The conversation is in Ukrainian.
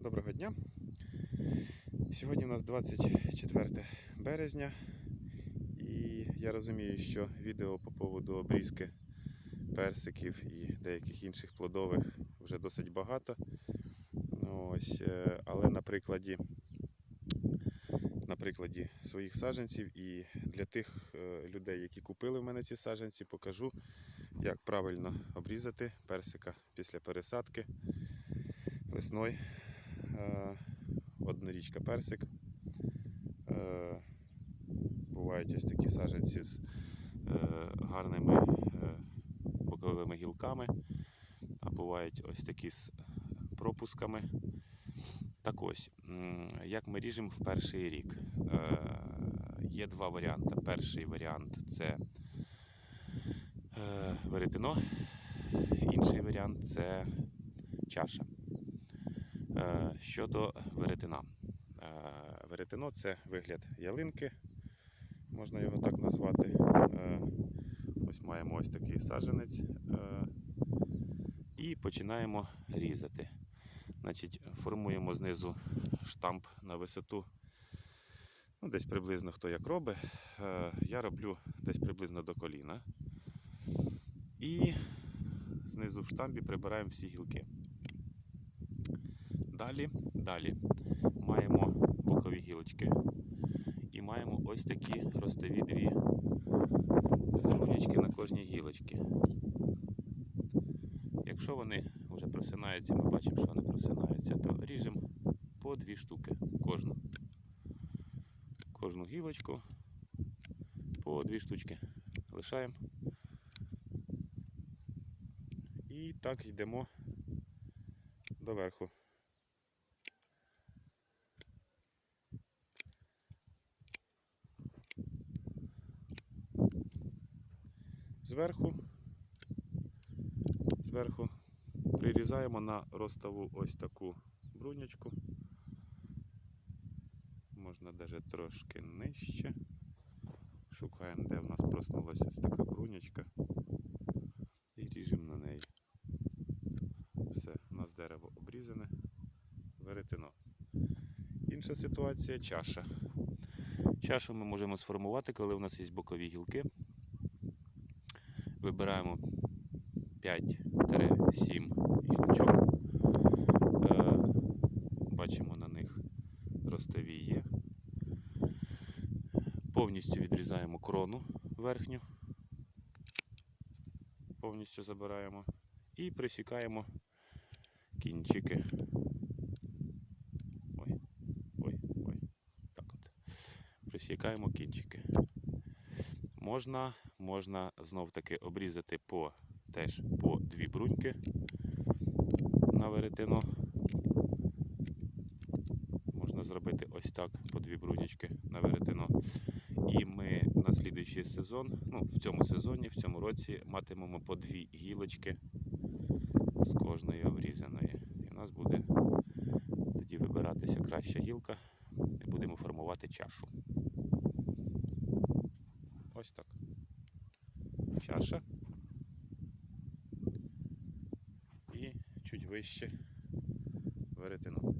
Доброго дня. Сьогодні у нас 24 березня, і я розумію, що відео по поводу обрізки персиків і деяких інших плодових вже досить багато. Ось, е, але на прикладі, на прикладі своїх саджанців і для тих е, людей, які купили в мене ці саджанці, покажу, як правильно обрізати персика після пересадки весною. Е, Однорічка персик. Е, Бувають ось такі саджанці з е, гарними боковими гілками, а бувають ось такі з пропусками. Так ось, як ми ріжемо в перший рік. Є два варіанти. Перший варіант це веретено, інший варіант це чаша. Е, Щодо веретена. Е, Веретено це вигляд ялинки, можна його так назвати. Е, Ось маємо ось такий саджанець. е, І починаємо різати. Значить, формуємо знизу штамп на висоту. Ну, десь приблизно хто як робить. Я роблю десь приблизно до коліна. І знизу в штампі прибираємо всі гілки. Далі, далі маємо бокові гілочки і маємо ось такі ростові дві брунічки на кожній гілочці. Якщо вони вже просинаються, ми бачимо, що вони просинаються, то ріжемо по дві штуки кожну. Кожну гілочку по дві штучки лишаємо. І так йдемо до верху. Зверху, зверху прирізаємо на ростову ось таку брунячку. Можна навіть трошки нижче. Шукаємо, де в нас проснулася ось така брунячка. І ріжемо на неї. Все, у нас дерево обрізане, веретено. Інша ситуація чаша. Чашу ми можемо сформувати, коли у нас є бокові гілки. Вибираємо 5-7 гілочок. Е, Бачимо на них ростові. Повністю відрізаємо крону верхню. Повністю забираємо і присікаємо кінчики. Ой, ой, ой. Так от. Присікаємо кінчики. Можна, можна знов таки обрізати по теж по дві бруньки на веретено. Можна зробити ось так по дві брунячки на веретено. І ми на слідуючий сезон, ну в цьому сезоні, в цьому році матимемо по дві гілочки з кожної обрізаної. І в нас буде тоді вибиратися краща гілка і будемо формувати чашу. Ось так. Чаша. І чуть вище веретено.